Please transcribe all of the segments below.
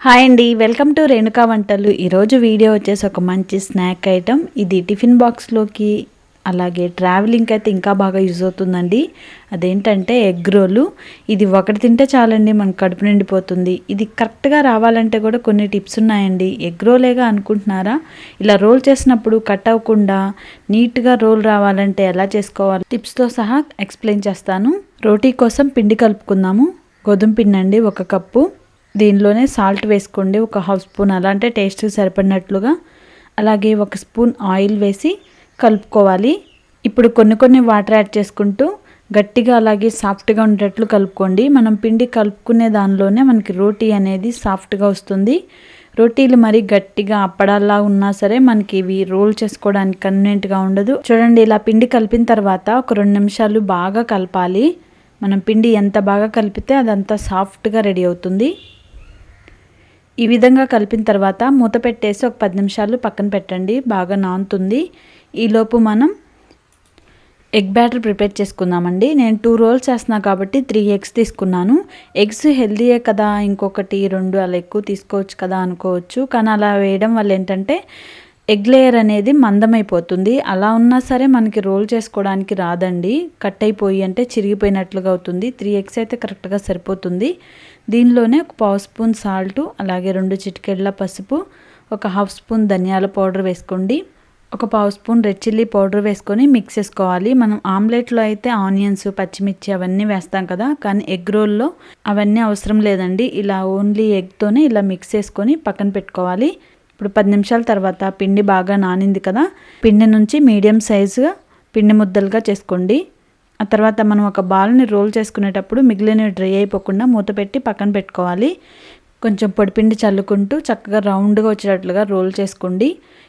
Hi అండి welcome to Renuka వంటలు. ఈరోజు వీడియో వచ్చేసి ఒక మంచి స్నాక్ ఐటమ్. ఇది టిఫిన్ బాక్స్లోకి అలాగే ట్రావెలింగ్కి అయితే ఇంకా బాగా యూజ్ అవుతుందండి. అదేంటంటే ఎగ్ రోలు. ఇది ఒకటి తింటే చాలండి మన కడుపు నిండిపోతుంది. ఇది కరెక్ట్గా రావాలంటే కూడా కొన్ని టిప్స్ ఉన్నాయండి. ఎగ్ రోలేగా అనుకుంటున్నారా? ఇలా రోల్ చేసినప్పుడు కట్ అవ్వకుండా నీట్గా రోల్ రావాలంటే ఎలా చేసుకోవాలి? టిప్స్తో సహా ఎక్స్ప్లెయిన్ చేస్తాను. రోటీ కోసం పిండి కలుపుకుందాము. గోధుమ పిండి అండి ఒక కప్పు. దీనిలోనే సాల్ట్ వేసుకోండి. ఒక హాఫ్ స్పూన్ అలా అంటే టేస్ట్ సరిపడినట్లుగా. అలాగే ఒక స్పూన్ ఆయిల్ వేసి కలుపుకోవాలి. ఇప్పుడు కొన్ని కొన్ని వాటర్ యాడ్ చేసుకుంటూ గట్టిగా అలాగే సాఫ్ట్గా ఉండేటట్లు కలుపుకోండి. మనం పిండి కలుపుకునే దానిలోనే మనకి రోటీ అనేది సాఫ్ట్గా వస్తుంది. రోటీలు మరి గట్టిగా అప్పడాల్లా ఉన్నా సరే మనకి ఇవి రోల్ చేసుకోవడానికి కన్వీనియంట్గా ఉండదు. చూడండి ఇలా పిండి కలిపిన తర్వాత ఒక రెండు నిమిషాలు బాగా కలపాలి. మనం పిండి ఎంత బాగా కలిపితే అదంతా సాఫ్ట్గా రెడీ అవుతుంది. ఈ విధంగా కలిపిన తర్వాత మూత పెట్టేసి ఒక పది నిమిషాలు పక్కన పెట్టండి. బాగా నానుతుంది. ఈలోపు మనం ఎగ్ బ్యాటర్ ప్రిపేర్ చేసుకుందామండి. నేను టూ రోల్స్ చేస్తున్నా కాబట్టి త్రీ ఎగ్స్ తీసుకున్నాను. ఎగ్స్ హెల్దీయే కదా ఇంకొకటి రెండు అలా ఎక్కువ తీసుకోవచ్చు కదా అనుకోవచ్చు. కానీ అలా వేయడం వల్ల ఏంటంటే ఎగ్ లేయర్ అనేది మందమైపోతుంది. అలా ఉన్నా సరే మనకి రోల్ చేసుకోవడానికి రాదండి. కట్ అయిపోయి అంటే చిరిగిపోయినట్లుగా అవుతుంది. త్రీ ఎగ్స్ అయితే కరెక్ట్గా సరిపోతుంది. దీనిలోనే ఒక పావు స్పూన్ సాల్టు అలాగే రెండు చిటికెళ్ళ పసుపు ఒక హాఫ్ స్పూన్ ధనియాల పౌడర్ వేసుకోండి. ఒక పావు స్పూన్ రెడ్ చిల్లీ పౌడర్ వేసుకొని మిక్స్ చేసుకోవాలి. మనం ఆమ్లెట్లో అయితే ఆనియన్స్ పచ్చిమిర్చి అవన్నీ వేస్తాం కదా కానీ ఎగ్ రోల్లో అవన్నీ అవసరం లేదండి. ఇలా ఓన్లీ ఎగ్తోనే ఇలా మిక్స్ చేసుకొని పక్కన పెట్టుకోవాలి. ఇప్పుడు పది నిమిషాల తర్వాత పిండి బాగా నానింది కదా పిండి నుంచి మీడియం సైజుగా పిండి ముద్దలుగా చేసుకోండి. ఆ తర్వాత మనం ఒక బాల్ని రోల్ చేసుకునేటప్పుడు మిగిలినవి డ్రై అయిపోకుండా మూత పెట్టి పక్కన పెట్టుకోవాలి. కొంచెం పొడిపిండి చల్లుకుంటూ చక్కగా రౌండ్గా వచ్చేటట్లుగా రోల్ చేసుకోండి.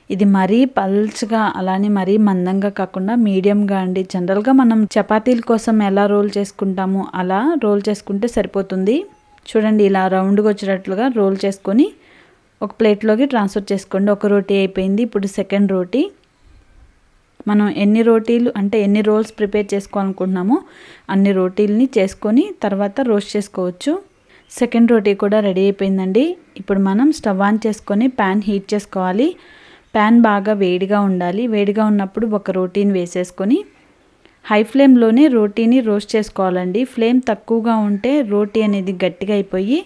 ఇది మరీ పల్చగా అలానే మరీ మందంగా కాకుండా మీడియంగా అండి. జనరల్గా మనం చపాతీల కోసం ఎలా రోల్ చేసుకుంటామో అలా రోల్ చేసుకుంటే సరిపోతుంది. చూడండి ఇలా రౌండ్గా వచ్చేటట్లుగా రోల్ చేసుకొని ఒక ప్లేట్లోకి ట్రాన్స్ఫర్ చేసుకోండి. ఒక రోటీ అయిపోయింది. ఇప్పుడు సెకండ్ రోటీ. మనం ఎన్ని రోటీలు అంటే ఎన్ని రోల్స్ ప్రిపేర్ చేసుకోవాలనుకుంటున్నామో అన్ని రోటీల్ని చేసుకొని తర్వాత రోస్ట్ చేసుకోవచ్చు. సెకండ్ రోటీ కూడా రెడీ అయిపోయిందండి. ఇప్పుడు మనం స్టవ్ ఆన్ చేసుకొని ప్యాన్ హీట్ చేసుకోవాలి. ప్యాన్ బాగా వేడిగా ఉండాలి. వేడిగా ఉన్నప్పుడు ఒక రోటీని వేసేసుకొని హై ఫ్లేమ్లోనే రోటీని రోస్ట్ చేసుకోవాలండి. ఫ్లేమ్ తక్కువగా ఉంటే రోటీ అనేది గట్టిగా అయిపోయి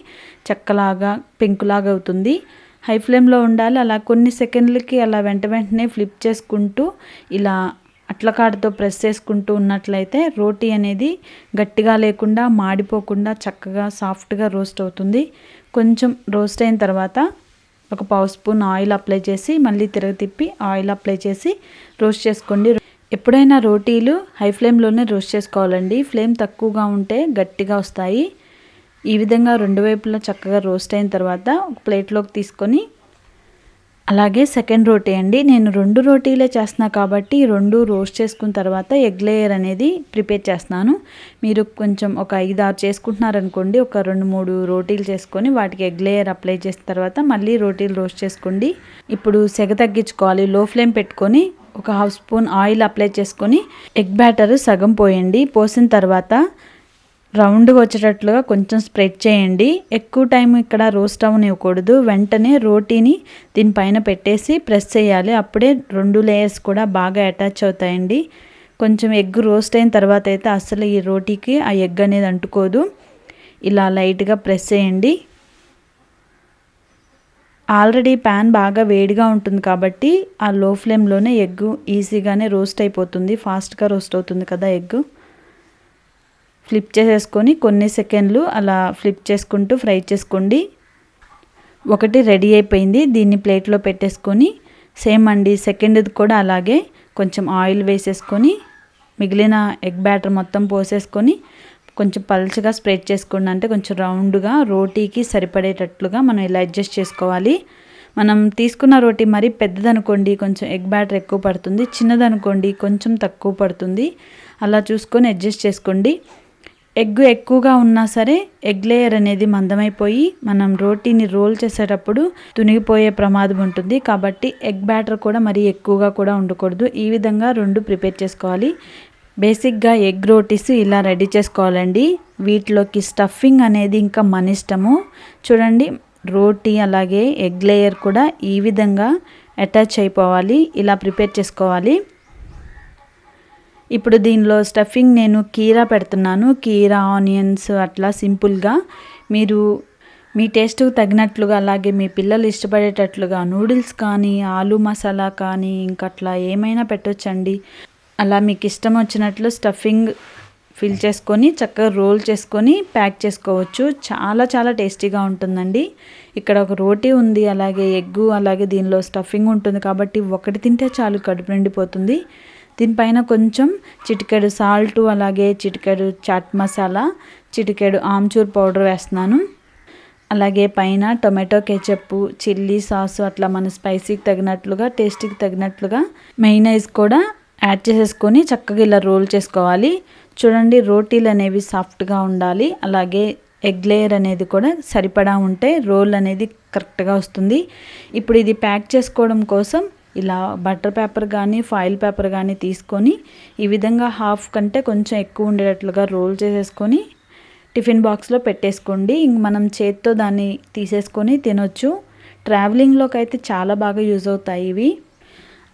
చెక్కలాగా పెంకులాగా అవుతుంది. హై ఫ్లేమ్లో ఉండాలి. అలా కొన్ని సెకండ్లకి అలా వెంట వెంటనే ఫ్లిప్ చేసుకుంటూ ఇలా అట్లకాడతో ప్రెస్ చేసుకుంటూ ఉన్నట్లయితే రోటీ అనేది గట్టిగా లేకుండా మాడిపోకుండా చక్కగా సాఫ్ట్గా రోస్ట్ అవుతుంది. కొంచెం రోస్ట్ అయిన తర్వాత ఒక పావు స్పూన్ ఆయిల్ అప్లై చేసి మళ్ళీ తిరగ తిప్పి ఆయిల్ అప్లై చేసి రోస్ట్ చేసుకోండి. ఎప్పుడైనా రోటీలు హై ఫ్లేమ్లోనే రోస్ట్ చేసుకోవాలండి. ఫ్లేమ్ తక్కువగా ఉంటే గట్టిగా వస్తాయి. ఈ విధంగా రెండు వైపులా చక్కగా రోస్ట్ అయిన తర్వాత ఒక ప్లేట్లోకి తీసుకొని అలాగే సెకండ్ రోటీ అండి. నేను రెండు రోటీలే చేస్తున్నా కాబట్టి రెండు రోస్ట్ చేసుకున్న తర్వాత ఎగ్ లేయర్ అనేది ప్రిపేర్ చేస్తున్నాను. మీరు కొంచెం ఒక ఐదు ఆరు చేసుకుంటున్నారనుకోండి ఒక రెండు మూడు రోటీలు చేసుకొని వాటికి ఎగ్ లేయర్ అప్లై చేసిన తర్వాత మళ్ళీ రోటీలు రోస్ట్ చేసుకోండి. ఇప్పుడు సెగ తగ్గించుకోవాలి. లో ఫ్లేమ్ పెట్టుకొని ఒక హాఫ్ స్పూన్ ఆయిల్ అప్లై చేసుకొని ఎగ్ బ్యాటర్ సగం పోయండి. పోసిన తర్వాత రౌండ్గా వచ్చేటట్లుగా కొంచెం స్ప్రెడ్ చేయండి. ఎక్కువ టైం ఇక్కడ రోస్ట్ అవ్వనివ్వకూడదు వెంటనే రోటీని దీనిపైన పెట్టేసి ప్రెస్ చేయాలి. అప్పుడే రెండు లేయర్స్ కూడా బాగా అటాచ్ అవుతాయండి. కొంచెం ఎగ్ రోస్ట్ అయిన తర్వాత అయితే అసలు ఈ రోటీకి ఆ ఎగ్ అనేది అంటుకోదు. ఇలా లైట్గా ప్రెస్ చేయండి. ఆల్రెడీ ప్యాన్ బాగా వేడిగా ఉంటుంది కాబట్టి ఆ లో ఫ్లేమ్లోనే ఎగ్ ఈజీగానే రోస్ట్ అయిపోతుంది. ఫాస్ట్గా రోస్ట్ అవుతుంది కదా ఎగ్. ఫ్లిప్ చేసేసుకొని కొన్ని సెకండ్లు అలా ఫ్లిప్ చేసుకుంటూ ఫ్రై చేసుకోండి. ఒకటి రెడీ అయిపోయింది. దీన్ని ప్లేట్లో పెట్టేసుకొని సేమ్ అండి సెకండ్ది కూడా అలాగే కొంచెం ఆయిల్ వేసేసుకొని మిగిలిన ఎగ్ బ్యాటర్ మొత్తం పోసేసుకొని కొంచెం పల్చగా స్ప్రెడ్ చేసుకోండి. అంటే కొంచెం రౌండ్గా రోటీకి సరిపడేటట్లుగా మనం ఇలా అడ్జస్ట్ చేసుకోవాలి. మనం తీసుకున్న రోటీ మరీ పెద్దదనుకోండి కొంచెం ఎగ్ బ్యాటర్ ఎక్కువ పడుతుంది. చిన్నదనుకోండి కొంచెం తక్కువ పడుతుంది. అలా చూసుకొని అడ్జస్ట్ చేసుకోండి. ఎగ్ ఎక్కువగా ఉన్నా సరే ఎగ్ లేయర్ అనేది మందమైపోయి మనం రోటీని రోల్ చేసేటప్పుడు తునిగిపోయే ప్రమాదం ఉంటుంది. కాబట్టి ఎగ్ బ్యాటర్ కూడా మరీ ఎక్కువగా కూడా ఉండకూడదు. ఈ విధంగా రెండు ప్రిపేర్ చేసుకోవాలి. బేసిక్గా ఎగ్ రోటీస్ ఇలా రెడీ చేసుకోవాలండి. వీటిలోకి స్టఫింగ్ అనేది ఇంకా మన ఇష్టము. చూడండి రోటీ అలాగే ఎగ్ లేయర్ కూడా ఈ విధంగా అటాచ్ అయిపోవాలి. ఇలా ప్రిపేర్ చేసుకోవాలి. ఇప్పుడు దీనిలో స్టఫింగ్ నేను కీరా పెడుతున్నాను. కీరా ఆనియన్స్ అట్లా సింపుల్గా మీరు మీ టేస్ట్కు తగినట్లుగా అలాగే మీ పిల్లలు ఇష్టపడేటట్లుగా నూడిల్స్ కానీ ఆలు మసాలా కానీ ఇంకట్లా ఏమైనా పెట్టొచ్చండి. అలా మీకు ఇష్టం వచ్చినట్లు స్టఫింగ్ ఫిల్ చేసుకొని చక్కగా రోల్ చేసుకొని ప్యాక్ చేసుకోవచ్చు. చాలా చాలా టేస్టీగా ఉంటుందండి. ఇక్కడ ఒక రోటీ ఉంది అలాగే ఎగ్గు అలాగే దీనిలో స్టఫింగ్ ఉంటుంది కాబట్టి ఒకటి తింటే చాలు కడుపు నిండిపోతుంది. దీనిపైన కొంచెం చిటికెడు సాల్ట్ అలాగే చిటికెడు చాట్ మసాలా చిటికెడు ఆమ్చూర్ పౌడర్ వేస్తున్నాను. అలాగే పైన టొమాటో కెచప్ చిల్లీ సాస్ అట్లా మన స్పైసీకి తగినట్లుగా టేస్ట్కి తగినట్లుగా మెయినైజ్ కూడా యాడ్ చేసేసుకొని చక్కగా ఇలా రోల్ చేసుకోవాలి. చూడండి రోటీలు అనేవి సాఫ్ట్గా ఉండాలి. అలాగే ఎగ్ లేయర్ అనేది కూడా సరిపడా ఉంటే రోల్ అనేది కరెక్ట్గా వస్తుంది. ఇప్పుడు ఇది ప్యాక్ చేసుకోవడం కోసం ఇలా బటర్ పేపర్ కానీ ఫాయిల్ పేపర్ కానీ తీసుకొని ఈ విధంగా హాఫ్ కంటే కొంచెం ఎక్కువ ఉండేటట్లుగా రోల్ చేసేసుకొని టిఫిన్ బాక్స్లో పెట్టేసుకోండి. ఇంక మనం చేత్తో దాన్ని తీసేసుకొని తినొచ్చు. ట్రావెలింగ్లోకి అయితే చాలా బాగా యూజ్ అవుతాయి ఇవి.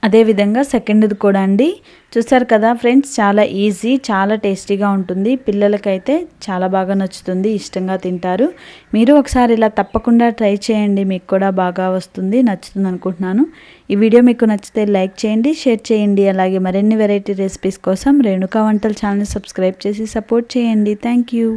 అదేవిధంగా సెకండ్ది కూడా అండి. చూసారు కదా ఫ్రెండ్స్ చాలా ఈజీ చాలా టేస్టీగా ఉంటుంది. పిల్లలకైతే చాలా బాగా నచ్చుతుంది ఇష్టంగా తింటారు. మీరు ఒకసారి ఇలా తప్పకుండా ట్రై చేయండి మీకు కూడా బాగా వస్తుంది నచ్చుతుంది అనుకుంటున్నాను. ఈ వీడియో మీకు నచ్చితే లైక్ చేయండి షేర్ చేయండి. అలాగే మరిన్ని వెరైటీ రెసిపీస్ కోసం రేణుకా వంటల ఛానల్ సబ్స్క్రైబ్ చేసి సపోర్ట్ చేయండి. Thank you.